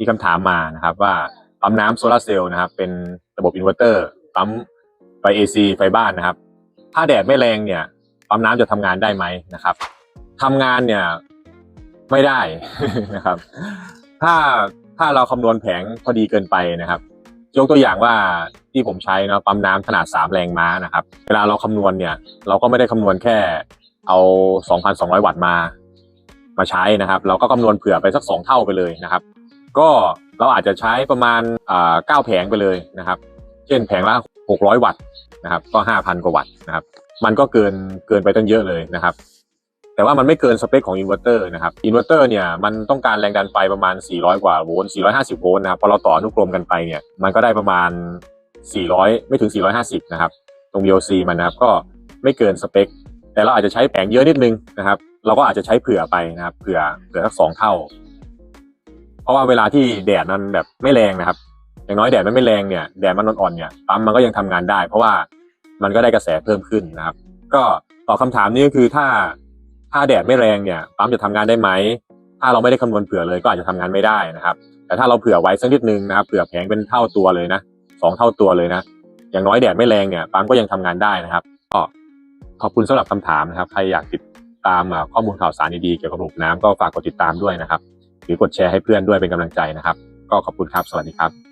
มีคำถามมานะครับว่าปั๊มน้ำโซลาร์เซลล์นะครับเป็นระบบอินเวอร์เตอร์ปั๊มไฟ AC ไฟบ้านนะครับ ถ้าแดดไม่แรงเนี่ยปั๊มน้ำจะทำงานได้ไหมนะครับทำงานเนี่ยไม่ได้นะครับ ถ้าถ้าเราคำนวณแผงพอดีเกินไปนะครับยกตัวอย่างว่าที่ผมใช้นะปั๊มน้ำขนาด 3 แรงม้านะครับ เวลาเราคำนวณเนี่ย เราก็ไม่ได้คำนวณแค่เอา 2,200 วัตต์มา มาใช้นะครับ เราก็คำนวณเผื่อไปสัก 2 เท่าไปเลยนะครับ ก็เราอาจจะใช้ประมาณอ่า9แผงไปเลยนะครับ เช่นแผงละ 600 วัตต์นะครับ ก็ 5,000 กว่าวัตต์นะครับ มันก็เกินเกินไปตั้งเยอะเลยนะครับ แต่ว่ามันไม่เกินสเปคของอินเวอร์เตอร์นะครับอินเวอร์เตอร์เนี่ยมันต้องการแรงดันไฟประมาณ 400 กว่าโวลต์450 โวลต์นะครับพอเราต่ออนุกรมกันไปเนี่ยมันก็ได้ประมาณ 400 ไม่ถึง 450 นะครับ ตรง VOC มันนะครับก็ไม่เกินสเปค แต่เราอาจจะใช้แผงเยอะนิดนึงนะครับ เราก็อาจจะใช้เผื่อไปนะครับ เผื่อเผื่อสักสองเท่า เพราะว่าเวลาที่แดดมันแบบไม่แรงนะครับ อย่างน้อยแดดมันไม่แรงเนี่ยแดดมันอ่อนๆเนี่ยปั๊มมันก็ยังทำงานได้ เพราะว่ามันก็ได้กระแสเพิ่มขึ้นนะครับ ก็ตอบคำถามนี้ก็คือถ้าถ้าแดดไม่แรงเนี่ยปั๊มจะทำงานได้ไหมถ้าเราไม่ได้คำนวณเผื่อเลยก็อาจจะทำงานไม่ได้นะครับ แต่ถ้าเราเผื่อไว้สักนิดนึงนะครับเผื่อแผงเป็นเท่าตัวเลยนะสองเท่าตัวเลยนะอย่างน้อยแดดไม่แรงเนี่ยปั๊มก็ยังทำงานได้นะครับก็ขอบคุณสำหรับคำถามนะครับใครอยากติดตามข้อมูลข่าวสารดีๆเกี่ยวกับระบบน้ำก็ฝากกดติดตามด้วยนะครับ หรือกดแชร์ให้เพื่อนด้วยเป็นกำลังใจนะครับ ก็ขอบคุณครับ สวัสดีครับ